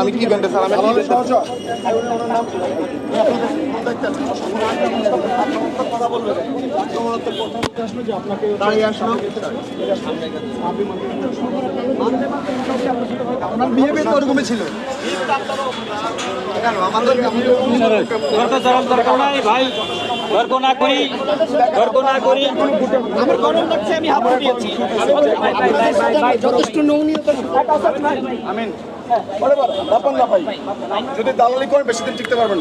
আমি কি ব্যান্ডে স্যার? আমি আপনার বিহেভিয়ার তো ওরকমই ছিল। আমাদের তর্ক চরম দরকার নাই ভাই তর্ক না করি তর্ক না করি আমার গরম লাগছে আমি হাবুড়ে দিয়েছি যথেষ্ট নৌনীয়তা আমিন। লাপান লাপাই যদি দালালি করেন বেশি দিন টিকতে পারবেন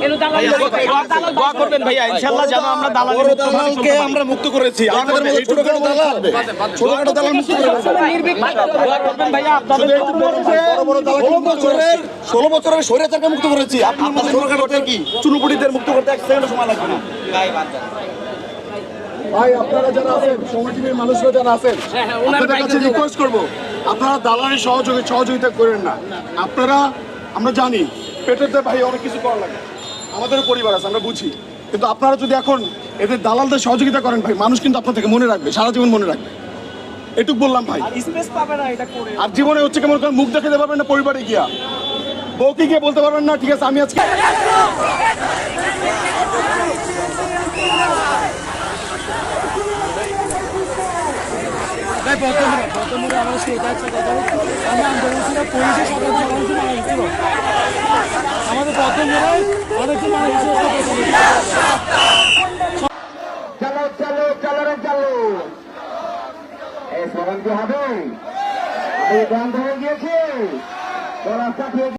দোয়া করবেন ভাইয়া ইনশাআল্লাহ যেন আমরা দালালি দালালকে আমরা মুক্ত করেছি আমাদের মধ্যে ছোটখাটো দালাল ছোটখাটো দালাল মুক্ত করে দোয়া করবেন ভাইয়া আপনাদের ষোলো বছরের স্বৈরাচারকে মুক্ত করেছি আপনার মধ্যে ছোটখাটো কি চুনুপুটিদের মুক্ত করতে এক সেকেন্ড সময় লাগবে না ভাই আপনারা যারা আছেন সমাজজীবীর মানুষরা যারা আছেন আপনাদের কাছে রিকোয়েস্ট করব আপনারা দালালি সহযোগী সহযোগিতা করেন না। আপনারা আমরা জানি পেটের দিয়ে ভাই অনেক কিছু করা লাগে। আমাদের পরিবার আছে আমরা বুঝি। কিন্তু আপনারা যদি এখন এদের দালালদের সহযোগিতা করেন ভাই মানুষ কিন্তু আপনার থেকে মনে রাখবে সারা জীবন মনে রাখবে। এটুক বললাম ভাই। আর জীবনে হচ্ছে কেমন মুখ দেখাতে পারবেন না পরিবারে গিয়া। বউকে গিয়ে বলতে পারবেন না ঠিক আছে আমি আজকে চলো চলো চলো রে চলো এই স্মরণ কি হবে এই বন্ধ হয়ে গিয়েছে।